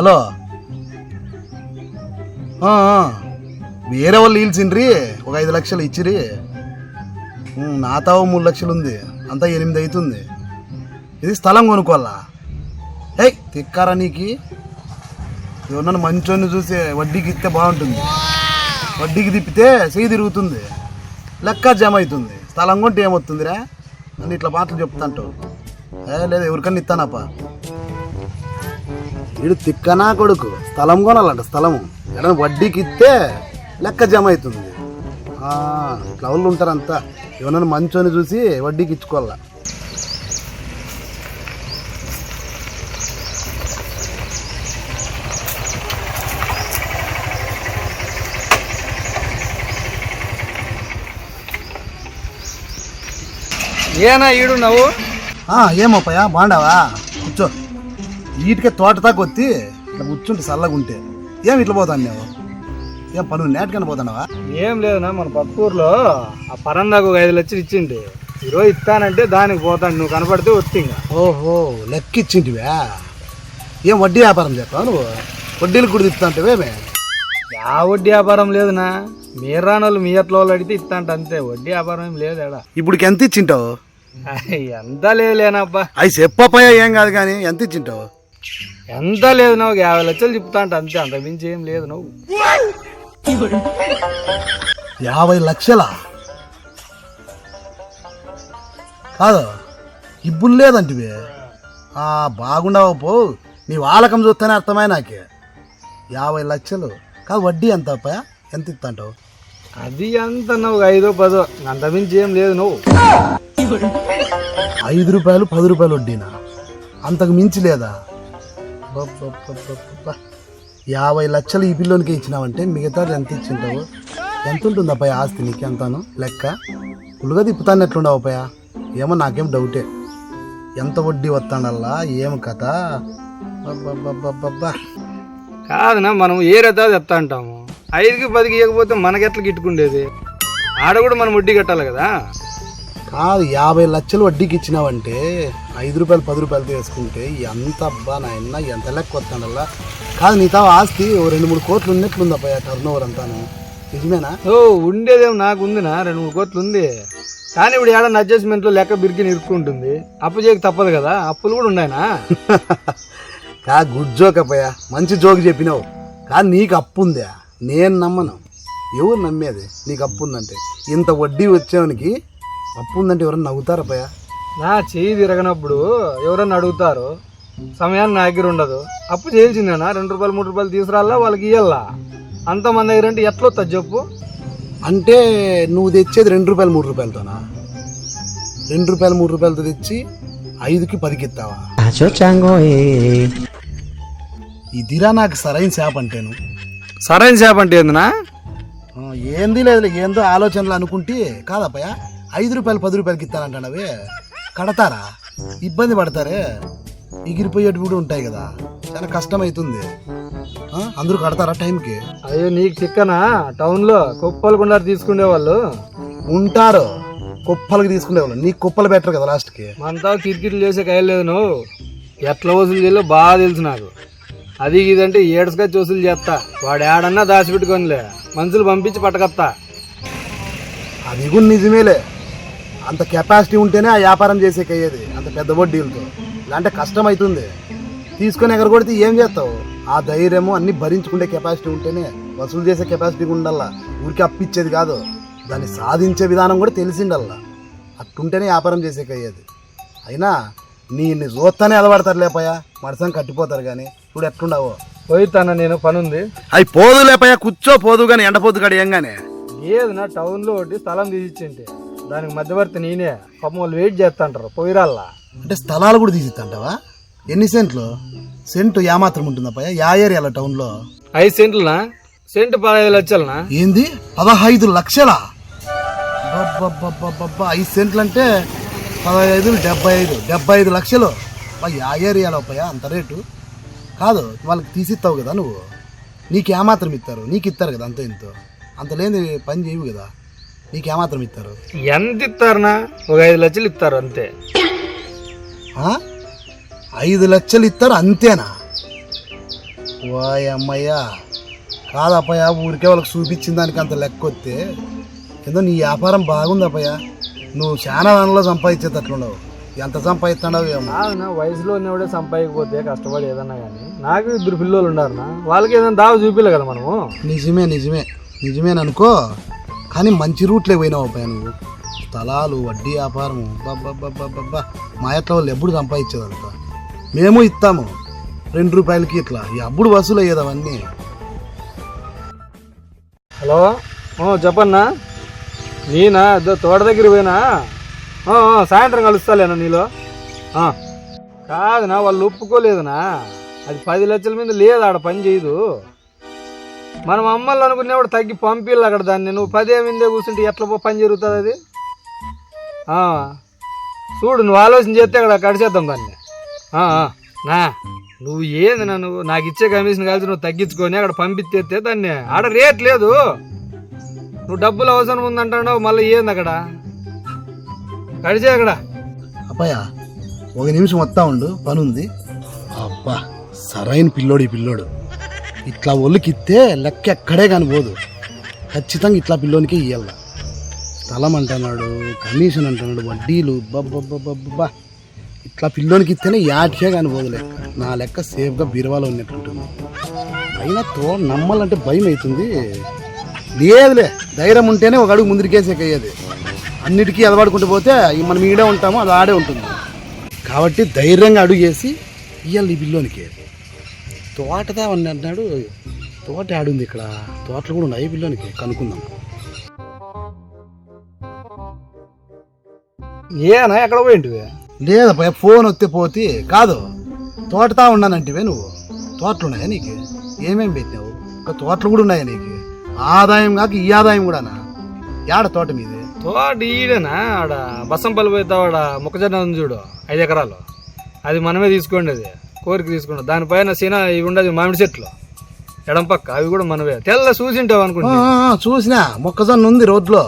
Hello. వేరే వాళ్ళు ఈల్చిండ్రి ఒక ఐదు లక్షలు ఇచ్చిరి నాతో నా తావు మూడు లక్షలు ఉంది. అంతా ఎనిమిది అవుతుంది ఇది స్థలం కొనుక్కోవాలా? ఏయ్ తిక్కారా నీకి? ఎవరన్నా మంచోని చూసి వడ్డీకి ఇస్తే బాగుంటుంది. వడ్డీకి తిప్పితే చెయ్యి తిరుగుతుంది. లెక్క జమ అవుతుంది. స్థలం కొంటే ఏమవుతుందిరా అని ఇట్లా మాటలు చెప్తాంటావు. లేదు ఎవరికన్నా ఇస్తానప్పా. వీడు తిక్కనా కొడుకు? స్థలం కొనాలంట స్థలము. ఎక్కడ వడ్డీకి ఇస్తే లెక్క జమ అవుతుంది వాళ్ళు ఉంటారంతా. ఎవరైనా మంచోని చూసి వడ్డీకి ఇచ్చుకోవాలా ఏనా ఈడు నువ్వు? ఆ, ఏమప్పయ్యా బాగుండావా? కూర్చో. వీటికే తోట దాకా వచ్చి ఇట్లా కూర్చుంటే చల్లగా ఉంటే ఏం ఇట్లా పోతాను నేను ఏం పనులు నేటికన్నా పోతానావా? ఏం లేదునా మన పక్కూరులో ఆ పరందాకు ఒక ఐదు లక్షలు ఇచ్చింది. ఈరోజు ఇస్తానంటే దానికి పోతాను నువ్వు కనపడితే ఇంకా. ఓహో లెక్క ఇచ్చింటివా ఏం వడ్డీ వ్యాపారం చేస్తావు నువ్వు? వడ్డీలు కూడా తిప్పుతాంటివేమే యా వడ్డీ వ్యాపారం లేదునా మీరు వాళ్ళు మీ ఎట్ల వాళ్ళు అడిగితే ఇస్తాంట అంతే వడ్డీ వ్యాపారం ఏం లేదు ఎడా ఇప్పటికి ఎంత ఇచ్చింటావు? ఎంత లేదు లేనబ్బా అవి చెప్పపోయా ఏం కాదు కానీ ఎంత ఇచ్చింటావు? ఎంత లేదు నువ్వు? యాభై లక్షలు చెప్తాంట అంతే అంత మించి ఏం లేదు నువ్వు. యాభై లక్షలా? కాదు ఇబ్బులు లేదంటివి. ఆ బాగుండవు పో. నీ వాలకం చూస్తేనే అర్థమై నాకే. యాభై లక్షలు. కాదు వడ్డీ ఎంత ఎంత ఇస్తాంటావు? అది ఎంత నువ్వు? ఐదో పదో? అంత మించి ఏం లేదు నువ్వు. ఐదు రూపాయలు పది రూపాయలు వడ్డీనా? అంతకు మించి లేదా. యాభై లక్షలు ఈ పిల్లోనికి ఇచ్చినావంటే మిగతా ఎంత ఇచ్చింటావు? ఎంత ఉంటుంది అబ్బాయి ఆస్తి నీకు ఎంతను? లెక్క? ఫుల్గా తిప్పుతాను ఎట్లుండవు అబ్బాయ? ఏమో నాకేం డౌటే. ఎంత వడ్డీ వస్తాడల్లా ఏం కథ? అబ్బబ్బబ్బబ్బబ్బా. కాదునా మనం ఏ రథా చెప్తా అంటాము? ఐదుకి పదికి ఇవ్వకపోతే మనకెట్లా గిట్టుకుండేది? ఆడ కూడా మనం వడ్డీ కట్టాలి కదా? కాదు యాభై లక్షలు వడ్డీకి ఇచ్చినావంటే ఐదు రూపాయలు పది రూపాయలతో వేసుకుంటే ఎంత అబ్బా నాయన ఎంత లెక్క వస్తాడల్లా కాదు నీతో ఆస్తి ఓ రెండు మూడు కోట్లు ఉన్నట్లుంది అబ్బాయి టర్న్ ఓవర్ అంతాను. నిజమేనా? ఓ ఉండేదేం నాకు ఉందినా రెండు మూడు కోట్లు ఉంది కానీ ఇప్పుడు ఏడన్నా అడ్జస్ట్మెంట్లో లెక్క బిరికిని ఇరుక్కుంటుంది. అప్పు చేయక తప్పదు కదా అప్పులు కూడా ఉన్నాయనా? కా గుడ్ జోక్ అబ్బయ్య మంచి జోక్ చెప్పినావు. కానీ నీకు అప్పు ఉందా? నేను నమ్మను. ఎవరు నమ్మేది? నీకు అప్పు ఉందంటే. ఇంత వడ్డీ వచ్చేవానికి అప్పు ఉందంటే ఎవరైనా నవ్వుతారు అబ్బయ్య నా చేయి తిరగనప్పుడు ఎవరన్నా అడుగుతారు సమయాన్ని నా దగ్గర ఉండదు. అప్పు చేయాల్సిందేనా? రెండు రూపాయలు మూడు రూపాయలు తీసుకురాలా? వాళ్ళకి ఇయ్యాలా? అంత మన దగ్గర అంటే ఎట్లా వస్తుంది చెప్పు? అంటే నువ్వు తెచ్చేది రెండు రూపాయలు మూడు రూపాయలతోనా? రెండు రూపాయలు మూడు రూపాయలతో తెచ్చి ఐదుకి పదికి ఇస్తావా ఇదిరా నాకు సరైన శాప అంటేను. సరైన చేప అంటే ఏందినా? ఆ, ఏంది లేదు ఏందో ఆలోచనలు అనుకుంటే కాదప్పయ్య. ఐదు రూపాయలు పది రూపాయలకి ఇస్తానంటానవే కడతారా? ఇబ్బంది పడతారే? ఎగిరిపోయేటి కూడా ఉంటాయి కదా. చాలా కష్టం అవుతుంది అందరూ కడతారా టైంకి? అయ్యో నీకు చిక్కనా? టౌన్లో కుప్పలు కూడా తీసుకునే వాళ్ళు ఉంటారు. కుప్పలకి తీసుకునేవాళ్ళు. నీకు కుప్పలు బెటర్ కదా లాస్ట్కి. మనతో కిరికిట్లు చేసే కయ్యలేదు నువ్వు. ఎట్లా వసూలు చేయాలో బాగా తెలుసు నాకు. అది ఇదంటే ఏడుసుగా వసూలు చేస్తా. వాడు ఏడన్నా దాచిపెట్టుకోనిలే. మనుషులు పంపించి పట్టకత్తా. అది కూడా నిజమేలే. అంత కెపాసిటీ ఉంటేనే ఆ వ్యాపారం చేసేకి అయ్యేది అంత పెద్ద వడ్డీలతో ఇలాంటి కష్టం అవుతుంది తీసుకొని ఎక్కడ కొడితే ఏం చేస్తావు? ఆ ధైర్యము అన్ని భరించుకునే కెపాసిటీ ఉంటేనే వసూలు చేసే కెపాసిటీ ఉండాలా? ఊరికి అప్పిచ్చేది కాదు. దాన్ని సాధించే విధానం కూడా తెలిసిండల్లా. అట్టుంటేనే వ్యాపారం చేసేకి అయ్యేది అయినా నీ చూస్తానే అలవాడతారు లేపయా మడసం కట్టిపోతారు కానీ ఇప్పుడు ఎట్లుండవో? పోయితానా నేను పని ఉంది అవి పోదు లేపయా కూర్చో పోదు కానీ ఎండపోతు కడియంగానే లేదు నా టౌన్లో ఒకటి స్థలం తీసిచ్చింటే దానికి మధ్యవర్తి నేనే. పాపం వాళ్ళు వెయిట్ చేస్తాంటారు. పోయిరాల్లా అంటే స్థలాలు కూడా తీసిద్దంటావా ఎన్ని సెంట్లు? సెంటు ఏమాత్రం ఉంటుందప్ప యా ఏరియాలో టౌన్లో. ఐదు సెంట్లనా? సెంట్ పదహైదు లక్షలనా? ఏంది? పదహైదు లక్షలా? అబ్బబ్బబ్బబ్బబ్బబ్బా, ఐదు సెంట్లు అంటే పదహైదు డెబ్బై ఐదు డెబ్బై ఐదు లక్షలు యా ఏరియాలో అప్పయ్యా అంత రేటు? కాదు వాళ్ళకి తీసిస్తావు కదా నువ్వు. నీకు ఏమాత్రం ఇస్తారు? నీకు ఇస్తారు కదా అంత ఇంత. అంత లేని పని చేయవు కదా. నీకు ఏమాత్రం ఇస్తారు ఎంత ఇస్తారనా ఒక ఐదు లక్షలు ఇస్తారు అంతే. ఆ? ఐదు లక్షలు ఇస్తారు అంతేనా? వాయ్ అమ్మయ్యా. కాదప్పయ్యా ఊరికే వాళ్ళకి చూపించిన దానికి అంత లెక్క వస్తే. ఏదో నీ వ్యాపారం బాగుందప్పయ్యా నువ్వు చాలా దానిలో సంపాదించేటట్లున్నావు ఎంత సంపాదిస్తున్నావు ఏమో. వయసులో ఉన్నవాడే సంపాదించకపోతే కష్టపడి ఏదన్నా కానీ నాకు ఇద్దరు పిల్లలు ఉండారనా వాళ్ళకి ఏదైనా దావ చూపిలే కదా మనము. నిజమే నిజమే. నిజమేననుకో. కానీ మంచి రూట్లే పోయినావు అబ్బాయి నువ్వు. స్థలాలు వడ్డీ వ్యాపారము బాబ్బా మా ఎట్లా వాళ్ళు ఎప్పుడు సంపాదించేదంట? మేము ఇస్తాము. రెండు రూపాయలకి ఇట్లా. అప్పుడు వసూలు అయ్యేది అవన్నీ. హలో? చెప్పన్నా? నేనా? ఇదో తోట దగ్గర పోయినా? సాయంత్రం కలుస్తాలేనా నీలో? కాదునా వాళ్ళు ఒప్పుకోలేదునా? అది పది లక్షల మీద లేదు ఆడ పని చేయదు. మనం అమ్మల్ని అనుకునేవాడు తగ్గి పంపిల్లు అక్కడ దాన్ని. నువ్వు పదే కూర్చుంటే ఎట్లా పో- పని జరుగుతుంది అది? చూడు నువ్వు ఆలోచన చేస్తే అక్కడ కడిచేద్దాం దాన్ని. నా నువ్వు ఏంది నా నువ్వు నాకు ఇచ్చే కమిషన్ కలిసి నువ్వు తగ్గించుకొని అక్కడ పంపించేస్తే దాన్ని. ఆడ రేట్ లేదు. నువ్వు డబ్బులు అవసరం ఉందంటావు మళ్ళీ ఏంది అక్కడ? కడిచే అక్కడ. అబ్బాయ ఒక నిమిషం వస్తా ఉండు పని ఉంది అబ్బా సరైన పిల్లోడు ఈ పిల్లోడు. ఇట్లా ఒళ్ళుకిస్తే లెక్క ఎక్కడే కాని పోదు ఖచ్చితంగా ఇట్లా పిల్లోనికి ఇయ్యాల. స్థలం అంటున్నాడు కమిషన్ అంటున్నాడు వడ్డీలు బబ్బబ్బబ్బబ్బా ఇట్లా పిల్లోనికి ఇస్తేనే యాటికే కాని పోదు లెక్క. నా లెక్క సేఫ్గా బీరువాలో ఉన్నట్టుంటుంది. అయినా తో నమ్మాలంటే భయం అవుతుంది. లేదులే ధైర్యం ఉంటేనే ఒక అడుగు ముందుకేసేకయ్యేది అన్నిటికీ అలవాడుకుంటూ పోతే మనం ఈడే ఉంటామో అది ఆడే ఉంటుంది. కాబట్టి ధైర్యంగా అడుగు చేసి ఇయ్యాలి ఈ పిల్లోనికి. తోటదా అని అంటున్నాడు తోట ఆడుంది ఇక్కడ. తోటలు కూడా ఉన్నాయి పిల్లోనికి. కనుక్కుందాం. ఏనా ఎక్కడ పోయింటివి? లేదప్పా ఫోన్ వస్తే పోతే. కాదు తోటతా ఉన్నానంటివే నువ్వు. తోటలు ఉన్నాయా నీకు? ఏమేం పెట్టినావు? ఇంకా తోటలు కూడా ఉన్నాయా నీకు? ఆదాయం కాక ఈ ఆదాయం కూడానా? యాడ తోట మీది? తోట ఈడేనా? ఆడ బస్సంపల్లి పోతావు ఆడ మొక్కజొన్న చూడు ఐదు ఎకరాలు. అది మనమే తీసుకోండి అది. కోరిక తీసుకుంటాం దానిపైన సీన ఇవి ఉండదు మామిడి చెట్లు. ఎడం పక్క. అవి కూడా మనవే. తెల్ల చూసింటావు అనుకుంటా ఆ, చూసినా. మొక్కజొన్న ఉంది రోడ్లో.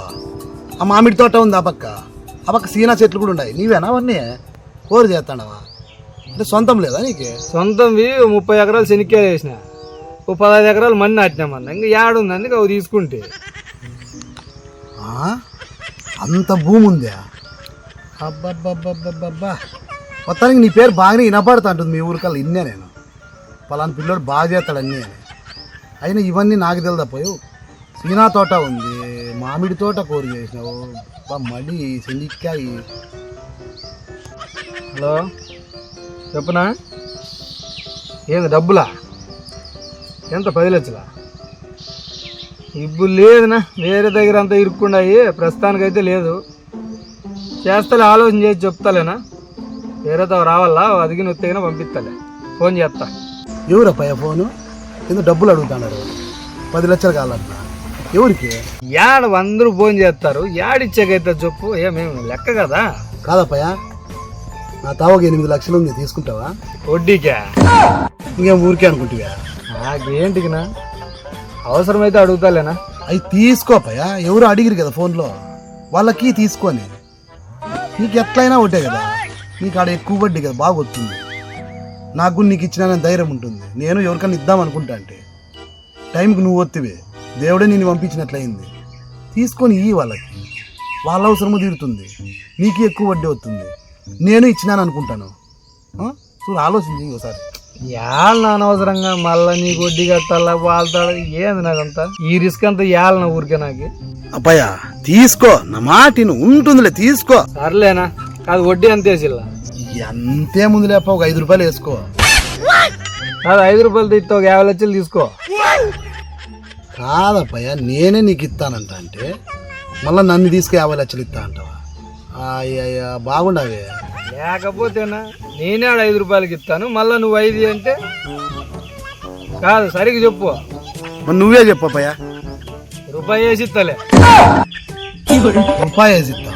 ఆ మామిడి తోట ఉంది ఆ పక్క. ఆ పక్క సీనా చెట్లు కూడా ఉన్నాయి. నీవేనా అవన్నీ? కోరి చేస్తాడవా అంటే సొంతం లేదా నీకు? సొంతంవి ముప్పై ఎకరాలు శనిక్కాయలు వేసిన. ఓ పదహైదు ఎకరాలు మన్ని నాటినామన్న ఇంకా ఏడుంది అందుకే అవి తీసుకుంటే. ఆ? అంత భూమి ఉందా అబ్బబ్బబ్బబ్బబ్బా మొత్తానికి నీ పేరు బాగానే వినపడుతా ఉంటుంది మీ ఊరికల్లా ఇన్నే నేను. పలానా పిల్లోడు బాగా చేస్తాడు అన్నీ అని. అయినా ఇవన్నీ నాకు తెలుదా పోయి సీనా తోట ఉంది మామిడి తోట కూర చేసినావు. మళ్ళీ మడి హలో చెప్పునా? ఏంది డబ్బులా? ఎంత? పది లక్షలా? ఇప్పుడు లేదునా? వేరే దగ్గర అంతా ఇరుక్కున్నాయి ప్రస్తుతానికైతే లేదు. చేస్తలే ఆలోచన చేసి చెప్తాలేనా? వేరేతో రావాలా? అదిగి నొత్తిగిన పంపిస్తాలే. ఫోన్ చేస్తా. ఎవరప్పయ్య ఫోను? ఎందుకు డబ్బులు అడుగుతున్నారు? పది లక్షలు కావాలంట. ఎవరికి? యాడ అందరూ ఫోన్ చేస్తారు? యాడిచ్చాకైతే చెప్పు. ఏమేమి లెక్క కదా? కాదప్పయ్య నా తావకి ఎనిమిది లక్షలు ఉంది తీసుకుంటావా? వడ్డీకే? ఇంకేం ఊరికే అనుకుంటువా నాకేంటికినా? అవసరమైతే అడుగుతాలేనా? అవి తీసుకోపయ్యా ఎవరు అడిగిరు కదా ఫోన్లో? వాళ్ళకి తీసుకొని నీకు ఎట్లయినా ఒకటే కదా? నీకు ఆడ ఎక్కువ వడ్డీ కదా బాగా వస్తుంది. నాకు కూడా నీకు ఇచ్చిన ధైర్యం ఉంటుంది. నేను ఎవరికైనా ఇద్దాం అనుకుంటా అంటే. టైంకి నువ్వు వత్తివే దేవుడే నేను పంపించినట్లయింది. తీసుకొని ఇయ్యి వాళ్ళకి. వాళ్ళ అవసరము తీరుతుంది. నీకు ఎక్కువ వడ్డీ వస్తుంది. నేను ఇచ్చినాను అనుకుంటాను. ఆ? చూడు ఆలోచించి ఒకసారి. యాళ్ళ అనవసరంగా మళ్ళా నీకు వడ్డీ కట్టాలా వాళ్ళతాడు ఏంది నాకంతా? ఈ రిస్క్ అంతా యాళ్ళ ఊరికే నాకు. అబ్బాయా తీసుకో. నా మాటిను ఉంటుందిలే తీసుకో. సర్లేనా? కాదు వడ్డీ అంత వేసిల్లా? ఎంతే ముందు లేప ఒక ఐదు రూపాయలు వేసుకో. కాదు ఐదు రూపాయలు తీస్తే ఒక యాభై లక్షలు తీసుకో. కాదప్పయ్య నేనే నీకు ఇస్తానంట అంటే మళ్ళీ నన్ను తీసుకు యాభై లక్షలు ఇస్తా అంటావా? అయ్యయ్యా బాగుండవే. లేకపోతేనా నేనే ఆడ ఐదు రూపాయలకి ఇస్తాను మళ్ళా నువ్వు ఐదు అంటే? కాదు సరిగ్గా చెప్పు. మరి నువ్వే చెప్పప్పయ్య రూపాయి వేసి ఇస్తాలే. రూపాయి వేసి ఇస్తా.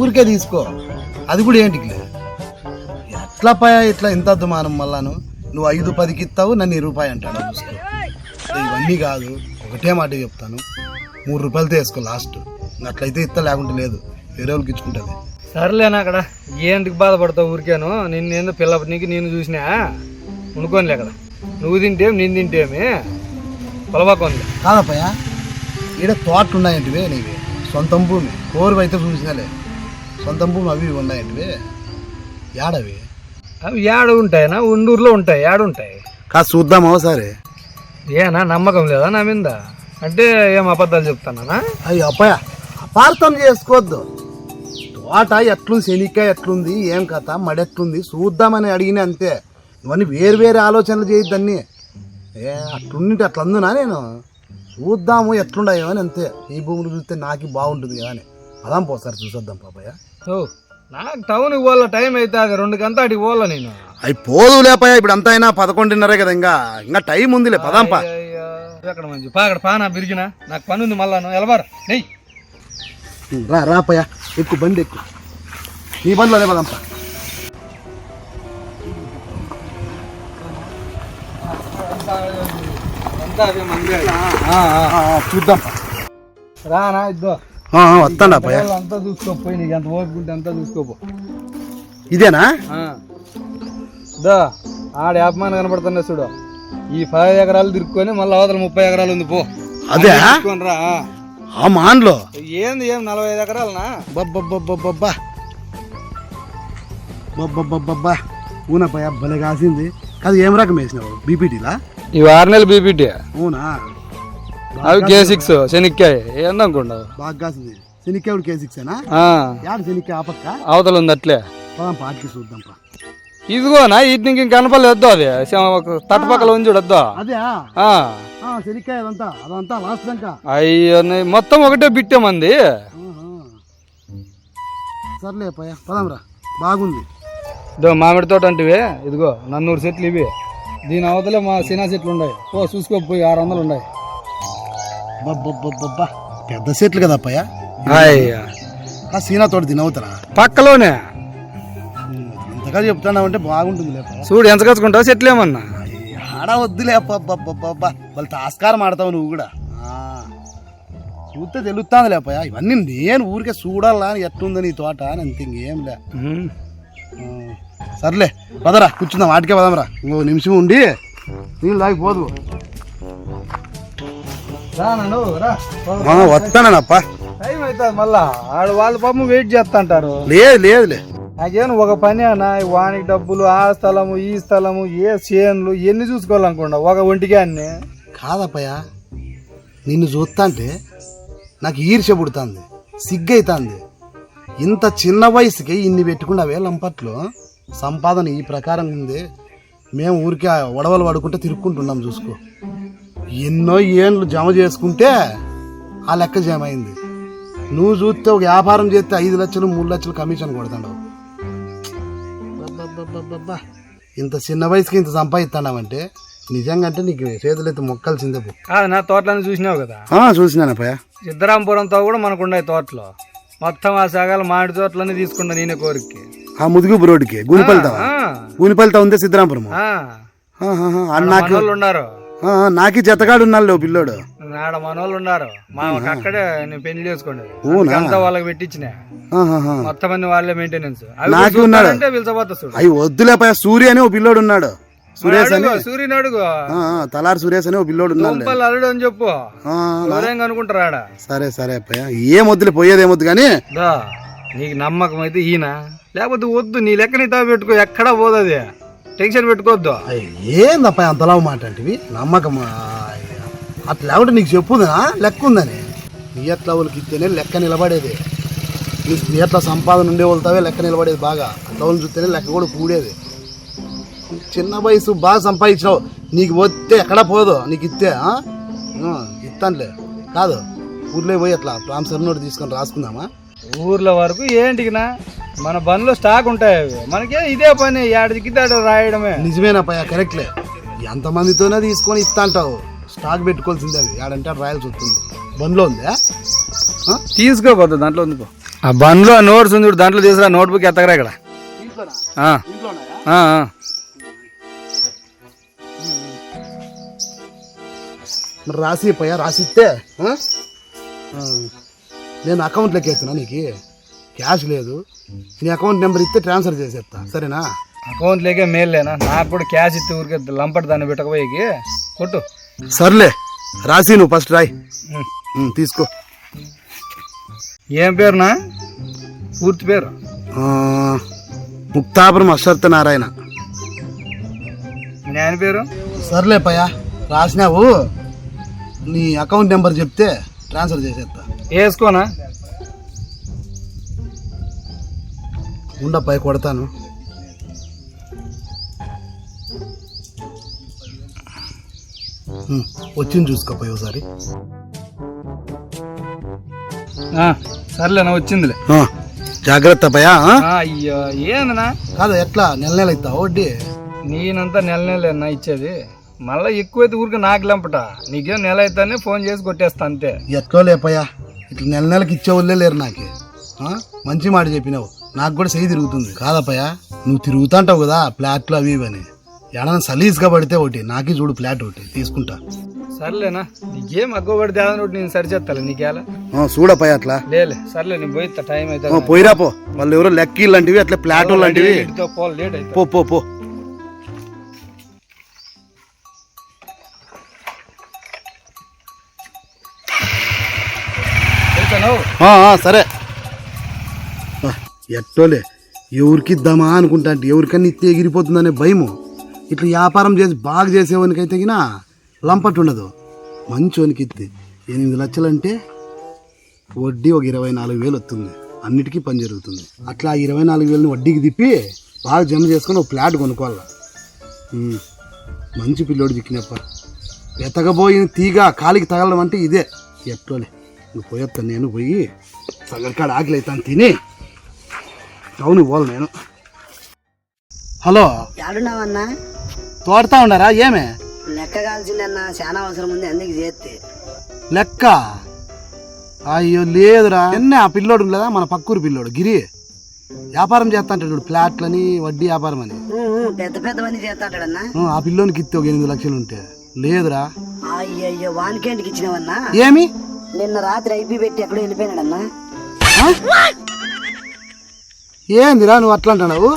ఊరికే తీసుకో. అది కూడా ఏంటికి ఎట్లా పయ? ఇట్లా ఎంత అద్దుమానం మళ్ళాను? నువ్వు ఐదు పదికి ఇస్తావు నన్ను ఈ రూపాయి అంటాడు చూసుకో ఇవన్నీ కాదు. ఒకటే మాట చెప్తాను. మూడు రూపాయలతో వేసుకో లాస్ట్. అట్లయితే ఇస్తా లేకుంటే లేదు. వేరే వాళ్ళకి ఇచ్చుకుంటుంది. సర్లేనా అక్కడ. ఏంటికి బాధపడతావు ఊరికేను? నిన్ను ఏందో పిల్ల నీకు నేను చూసినా? ఉనుకోనిలే అక్కడ. నువ్వు తింటేం నేను తింటేమి? పొలబాకు ఉంది కాదప్పయ్య. ఈడ తోటలు ఉన్నాయంటివే నీవి. సొంతం భూమి. కోరు అయితే చూసినాలే. సొంతం భూమి అవి ఉన్నాయంటివి. ఏడవి అవి ఏడు ఉంటాయినా ఉండూరులో ఉంటాయి? ఏడు ఉంటాయి? కాదు చూద్దాం ఒకసారి? ఏనా? నమ్మకం లేదా నా మీద? అంటే ఏం అబద్ధాలు చెప్తానా అయ్యి అప్పయ్య అపార్థం చేసుకోవద్దు. తోట ఎట్లుంది? శనిక్కాయ ఎట్లుంది? ఏం కథ? మడెట్లుంది చూద్దామని అడిగిన అంతే. ఇవన్నీ వేరు వేరే ఆలోచనలు చేయొద్దని ఏ అట్లుండింటే అట్లా అందునా నేను? చూద్దాము ఎట్లుండాయో అని అంతే. ఈ భూములు చూస్తే నాకు బాగుంటుంది కదా అని. అదాం పోసారి చూసొద్దాం పాపయ్య. ఓ నాకు టౌన్ పోవాల టైం అయితే అది రెండు గంట అడిగి పోవాల నేను. అవి పోదు లేపాయ ఇప్పుడు అంతా అయినా పదకొండున్నరే కదా ఇంకా. ఇంకా టైం ఉందిలే పదాంపా ఎక్కడ మంచి పా అక్కడ పానా బిరిగినా. నాకు పని ఉంది మళ్ళా ఎలబారు నెయ్యి. రా రాపయ్య ఎక్కువ బండి ఎక్కువ నీ బండిలోనే పదాంపా చూద్దాం రానా ఇద్దో. వస్తాండా అప్పయ్య అంతా చూసుకోపోయి నీకు ఎంత ఓపుకుంటే అంతా చూసుకోపో. ఇదేనా? దా ఆడ యాపమాన కనపడుతున్నా చూడు. ఈ పది ఎకరాలు తిరుక్కొని మళ్ళీ అవతల ముప్పై ఎకరాలు ఉంది పో. అదే? ఆ మాన్లో? ఏంది ఏం నలభై ఐదు ఎకరాలనా? బబ్బబ్బబ్బబ్బబ్బా. బబ్బబ్బబ్బబ్బా. ఊనపయ్య భలే కాసింది. కాదు ఏం రకం వేసినావు? బీపీటీలా? ఈ ఆరు నెలలు బీపీటీ. అవునా? అవి కే సిక్స్ శనిక్కాయ ఏందనుకుంటావు బాగా కాసింది శనిక్కాయ కే సిక్స్ ఏనా? యాడ శనిక్కాయ అవతల ఉంది అట్లే. పదాం పాటికి చూద్దాం పా. ఇదిగోనా ఇటు నీకు ఇంక కనపడలేదు అది. తట్టపక్కల ఉంది చూడద్దు అదే ఆ. శనిక్కాయ అదంతా అదంతా లాస్ట్ దాకా అయ్యో మొత్తం ఒకటే బిట్టే మంది. సర్లే పయ్య పదాం రా. బాగుంది. ఇదో మామిడి తోట అంటివి. ఇదిగో నన్నూరు చెట్లు ఇవి. దీని అవతలే మా సినా చెట్లు ఉన్నాయి. ఓ చూసుకోపోయి ఆరు వందలు ఉన్నాయి. పెద్ద సెట్లు కదా అప్పయ్య అయ్యా. ఆ సీనా తోట తినవుతారా? పక్కలోనే. ఇంతగా చెప్తున్నావు అంటే బాగుంటుంది లేప చూడు ఎంత కచ్చుకుంటావు చెట్లు ఏమన్నా ఆడ వద్దులే అబ్బబ్బబ్బబ్బా వాళ్ళు తాస్కారం ఆడతావు నువ్వు కూడా. చూస్తే తెలుస్తుంది లేప ఇవన్నీ నేను ఊరికే చూడాలా అని ఎట్లుందో నీ తోట అని అంతే ఇంకేం లే ఉమ్. ఆ. సర్లే పదరా కూర్చుందాం వాటికే పదాంరా ఇంకో నిమిషం ఉండి నీళ్ళు తాగిపోదు రా రా. వస్తానప్ప టైం అవుతుంది మళ్ళా. ఆడు వాళ్ళ పాపం వెయిట్ చేస్తుంటారు. లేదు లేదులే నాకేం ఒక పని అన్న వానికి డబ్బులు ఆ స్థలము ఈ స్థలము ఏ చేన్లు ఎన్ని చూసుకోవాలనుకున్నా ఒక ఒంటికే అన్ని. కాదప్పయ్య నిన్ను చూస్తాంటే నాకు ఈర్ష్య పుడుతుంది సిగ్గైతుంది. ఇంత చిన్న వయసుకి ఇన్ని పెట్టుకున్నావే లంపట్లో సంపాదన ఈ ప్రకారం ఉంది. మేము ఊరికే ఆ ఒడవలు పడుకుంటే తిరుక్కుంటున్నాం చూసుకో. ఎన్నో ఏండ్లు జమ చేసుకుంటే ఆ లెక్క జమ అయింది నువ్వు చూస్తే ఒక వ్యాపారం చేస్తే ఐదు లక్షలు మూడు లక్షలు కమిషన్ అబ్బబ్బబ్బబ్బబ్బా. ఇంత చిన్న వయసుకి ఇంత సంపాదిస్తున్నావంటే నిజంగా అంటే నీకు చేతులైతే మొక్కాల్సిందే పో కాదు నా తోటలను చూసినావు కదా? చూసినానప్పయ్య సిద్ధరాంపురంతో కూడా మనకు ఉన్నాయి తోటలు. మొత్తం ఆ సగాలు మామిడి తోటలన్నీ తీసుకున్నా నేనే కోరికకి. ఆ ముదుగు రోడ్డుకి గునిపల్తా గునిపల్తా ఉందే సిద్ధరాంపురం ఆ. నాకు మనోళ్ళు ఉన్నారు. నాకి జతగాడు ఉన్నాడు పిల్లోడు. ఆడ మనోళ్ళు ఉన్నారు. మా అక్కడే నేను పెళ్ళి చేసుకోండి? అంతా వాళ్ళకి పెట్టించిన. మొత్తం అన్ని వాళ్ళే మెయింటెనెన్స్ నాకు ఉన్నాడు. అంటే పిలిచబోతా అవి వద్దులేపయ్య సూర్య అని ఓ పిల్లోడు ఉన్నాడు. సురేష్ అని. సూర్యుని అడుగు తలారి సురేష్ అని ఓ పిల్లోడు ఉన్నాడు. అల్లుడు అని చెప్పు. అనుకుంటారు సరే సరే అప్పయ్య ఏం వద్దులే పోయేదేమొద్దు కానీ దా నీకు నమ్మకం అయితే ఈయన. లేకపోతే వద్దు నీ లెక్క నీ తా పెట్టుకో ఎక్కడా పోదు అది. టెన్షన్ పెట్టుకోవద్దు. ఏందప్ప అంతలా మాట అంటివి? నమ్మకం అట్లా లేకుంటే నీకు చెప్పుదా లెక్క ఉందని నియట్ లెవెల్కి ఇస్తేనే లెక్క నిలబడేది. నీ నియట్ల సంపాదన ఉండే వెళ్తావే లెక్క నిలబడేది బాగా. అట్లా చూస్తేనే లెక్క కూడా కూడేది. చిన్న వయసు బాగా సంపాదించినావు. నీకు వస్తే ఎక్కడ పోదు. నీకు ఇస్తే ఇస్తానులే కాదు ఊర్లో పోయి అట్లా ప్రాంసర్ నోట్ తీసుకొని రాసుకుందామా? ఊర్ల వరకు ఏంటికినా? మన బండ్లో స్టాక్ ఉంటాయి అవి. మనకే ఇదే పని ఏడాదికి రాయడమే. నిజమేనప్పయ్య కరెక్ట్లే ఎంతమందితోనే తీసుకొని ఇస్తా అంటావు. స్టాక్ పెట్టుకోవాల్సిందే అవి ఆడంటే రాయాల్సి వస్తుంది. బండ్లో ఉందా? తీసుకోపోద్దు దాంట్లో ఉంది. ఆ బండ్లో నోట్స్ ఉంది చూడు, దాంట్లో తీసుకురా నోట్ బుక్ ఎత్తగరా ఇక్కడ ఆ, ఆ, ఆ. మరి రాసి ఇప్పయ్యా రాసి ఇస్తే ఆ? ఆ. నేను అకౌంట్లోకి ఎత్తున్నా నీకు. క్యాష్ లేదు. నీ అకౌంట్ నెంబర్ ఇస్తే ట్రాన్స్ఫర్ చేసేస్తా సరేనా? అకౌంట్లోకే మేల్లేనా నాకు కూడా క్యాష్ ఇస్తే ఊరికే లంపటి దాన్ని పెట్టకపోయేకి కొట్టు. సర్లే రాసి నువ్వు ఫస్ట్ రాయ్. తీసుకో. ఏం పేరునా? పూర్తి పేరు? ముక్తాపురం అశ్వత్థ నారాయణ ఆయన పేరు? సర్లే పయ్యా రాసినావు. నీ అకౌంట్ నెంబర్ చెప్తే ట్రాన్స్ఫర్ చేసేస్తా వేసుకోనా? ఉండపై కొడతాను వచ్చింది చూసుకోపోయి ఒకసారి. సర్లేనా వచ్చిందిలే. జాగ్రత్త? ఆ, అయ్యో ఏందనా కాదు ఎట్లా? నెల నెల ఇస్తావు వడ్డీ? నేనంతా నెల నెలలేనా ఇచ్చేది. మళ్ళీ ఎక్కువైతే ఊరికి నాకు లంపట. నీకేం నెల అయితేనే ఫోన్ చేసి కొట్టేస్తా అంతే. ఎట్లో లేపయ్యా ఇట్లా నెల నెలకి ఇచ్చే వాళ్ళే లేరు నాకు? మంచి మాట చెప్పినావు. నాకు కూడా చెయ్యి తిరుగుతుంది. కాదప్పయ్యా నువ్వు తిరుగుతుంటావు కదా ప్లాట్లు అవి ఇవి అని. ఎడన సలీజ్గా పడితే ఒకటి నాకే చూడు ప్లాట్ ఒకటి తీసుకుంటా. సర్లేనా నీకేం అగ్గో పడితే ఏదైనా ఒకటి నేను సరిచేస్తాలే నీకేలా? ఆ, చూడప్పయ్యా అట్లా. లేలే సర్లే నేను పోయిస్తా టైం అయితే పోయిరా పో. వాళ్ళు ఎవరో లెక్కీ లాంటివి అట్లా ప్లాట్ లాంటివి. పో పో పో. సరే. ఎట్టోలే? ఎవరికి ఇద్దామా అనుకుంటా అంటే ఎవరికన్నా ఇత్తే ఎగిరిపోతుందనే భయము. ఇట్లా వ్యాపారం చేసి బాగా చేసేవానికైతే గినా లంపట్ ఉండదు. మంచోనికి ఇస్తే ఎనిమిది లక్షలంటే వడ్డీ ఒక ఇరవై నాలుగు వేలు వస్తుంది. అన్నిటికీ పని జరుగుతుంది. అట్లా ఆ ఇరవై నాలుగు వేలని వడ్డీకి తిప్పి బాగా జమ చేసుకొని ఒక ప్లాట్ కొనుక్కోవాలి. మంచి పిల్లోడు చిక్కినప్ప. ఎతగబోయిన తీగ కాలికి తగలడం అంటే ఇదే. ఎట్టోలే. నువ్వు పోయేస్తాను నేను పోయి సగరికాడ ఆకలి అవుతాను తిని. అవును పోలు నేను. హలో. యాడున్నావన్నా తోడుతా ఉన్నారా ఏమే? లెక్క కాల్సిందన్నా చాలా అవసరం ఉంది అందుకు చేస్తే లెక్క? అయ్యో లేదురా. ఎన్నే ఆ పిల్లోడు లేదా మన పక్కూరు పిల్లోడు గిరి. వ్యాపారం చేస్తా అంటాడు ప్లాట్లని వడ్డీ వ్యాపారం అని. పెద్ద పెద్ద మంది చేస్తాడన్నా ఆ, ఆ పిల్లోనికి ఇస్తే ఒక ఎనిమిది లక్షలు ఉంటే. లేదురా. అయ్యయ్యో వానికేంటికి ఇచ్చినవన్నా? ఏమి? నిన్న రాత్రి ఐపీ పెట్టి ఎక్కడో వెళ్ళిపోయినాడన్నా. ఏందిరా నువ్వు అట్లా అంటున్నావు?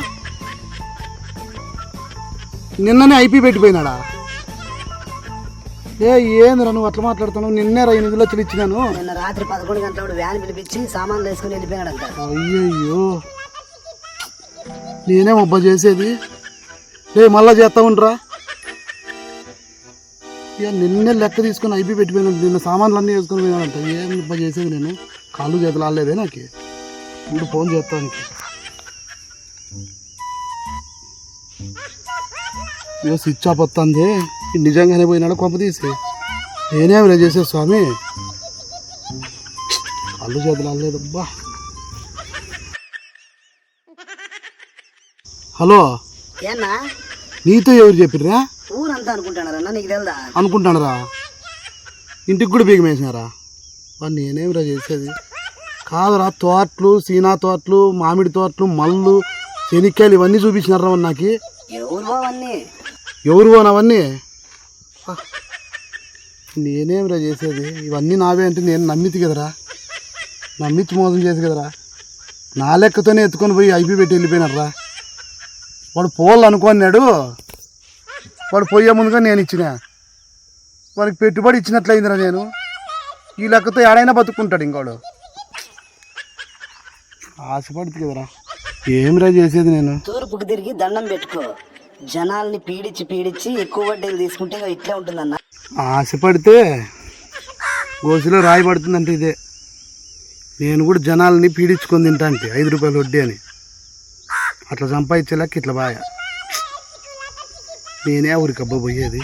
నిన్ననే ఐపీ పెట్టిపోయినాడా? ఏ ఏందిరా నువ్వు అట్లా మాట్లాడుతున్నావు? నిన్నే రా ఎనిమిది లక్షలు ఇచ్చినాను నిన్న రాత్రి పదకొండు గంటలప్పుడు వ్యాన్ పిలిపించి సామాన్లు వేసుకుని వెళ్ళిపోయినాడంట. అయ్యయ్యో. నేనేం అబ్బా చేసేది. లే మళ్ళా చేస్తా ఉండరా. ఇక నిన్నే లెక్క తీసుకొని ఐపీ పెట్టిపోయినా నిన్న సామాన్లు అన్నీ వేసుకొని పోయినాడంట. ఏం అబ్బా చేసేది నేను? కాళ్ళు చేతులు ఆడలేదే నాకు. ఇప్పుడు ఫోన్ చేస్తానికి ఇక స్విచ్ ఆఫ్ వస్తుంది నిజంగానే పోయినాడు కొంప తీసి. నేనేమి చేసే స్వామి. కళ్ళు చేతులు ఆడలేదు అబ్బా హలో. ఏనా నీతో ఎవరు చెప్పిర్రా? ఊరంతా అనుకుంటున్నారన్నా నీకు తెలుదా? అనుకుంటానరా ఇంటికి కూడా బీగం వేసినారా? వాడు నేనేమిరా చేసేది. కాదురా తోటలు సీనా తోటలు మామిడి తోటలు మల్లు శనిక్కాయలు ఇవన్నీ చూపించినారా నాకు? ఎవరు బావన్నీ ఎవరు పోను అవన్నీ నేనేమిరా చేసేది? ఇవన్నీ నావే అంటే నేను నమ్మితి కదరా? నమ్మించి మోసం చేసి కదరా? నా లెక్కతోనే ఎత్తుకొని పోయి ఐపీ పెట్టి వెళ్ళిపోయినారా వాడు పోళ్ళు అనుకున్నాడు. వాడు పోయే ముందుగా నేను ఇచ్చిన. వాడికి పెట్టుబడి ఇచ్చినట్లయిందిరా నేను. ఈ లెక్కతో ఏడైనా బతుకుంటాడు ఇంకోడు. ఆశపడుతుంది కదరా. ఏమిరా చేసేది నేను? తూర్పుకు తిరిగి దండం పెట్టుకో. జనాల్ని పీడించి పీడించి ఎక్కువ వడ్డీలు తీసుకుంటే ఇంకా ఇట్లే ఉంటుందన్న. ఆశపడితే గోసిలో రాయి పడుతుందంటే ఇదే. నేను కూడా జనాల్ని పీడించుకొని తింటా అంటే ఐదు రూపాయలు వడ్డీ అని. అట్లా సంపాదించేలాక ఇట్లా బాగా నేనే ఊరికి అబ్బా పోయేది.